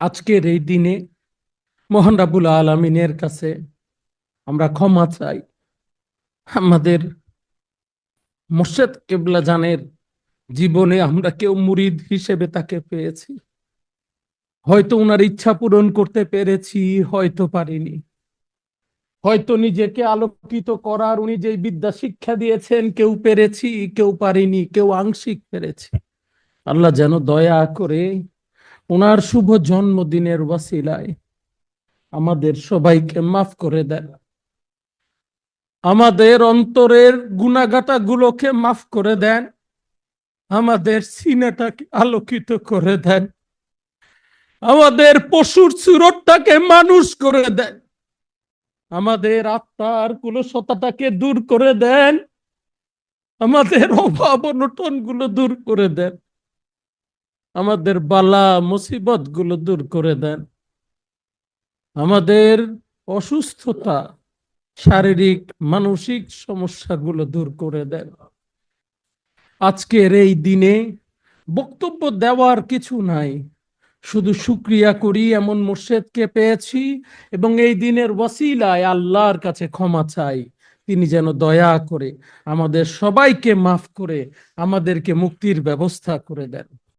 আজকের এই দিনে মহান রাবুল আলমিনের কাছে আমরা ক্ষমা চাই। আমাদের মোর্শেদ কেবলা জানের জীবনে আমরা কেউ মুরিদ হিসেবে তাকে পেয়েছি। হয়তো ওনার ইচ্ছা পূরণ করতে পেরেছি, হয়তো পারিনি। হয়তো নিজেকে আলোকিত করার উনি যে বিদ্যা শিক্ষা দিয়েছেন, কেউ পেরেছি, কেউ পারিনি, কেউ আংশিক পেরেছি। আল্লাহ যেন দয়া করে ওনার শুভ জন্মদিনের ওয়াসিলায় আমাদের সবাইকে মাফ করে দেন। আমাদের অন্তরের গুণাগাটা গুলোকে মাফ করে দেন। আমাদের সিনাটাকে আলোকিত করে দেন। আমাদের পশুর সুরতটাকে মানুষ করে দেন। আমাদের আত্মার কুলসতাটাকে দূর করে দেন। আমাদের অভাব অনটনগুলো দূর করে দেন। আমাদের বালা মুসিবতগুলো দূর করে দেন। আমাদের অসুস্থতা, শারীরিক, মানসিক সমস্যাগুলো দূর করে দেন। আজকের এই দিনে বক্তব্য দেওয়ার কিছু নাই। শুধু শুক্রিয়া করি এমন মুর্শেদকে পেয়েছি এবং এই দিনের ওয়াসিলায় আল্লাহর কাছে ক্ষমা চাই। তিনি যেন দয়া করে আমাদের সবাইকে মাফ করে আমাদেরকে মুক্তির ব্যবস্থা করে দেন।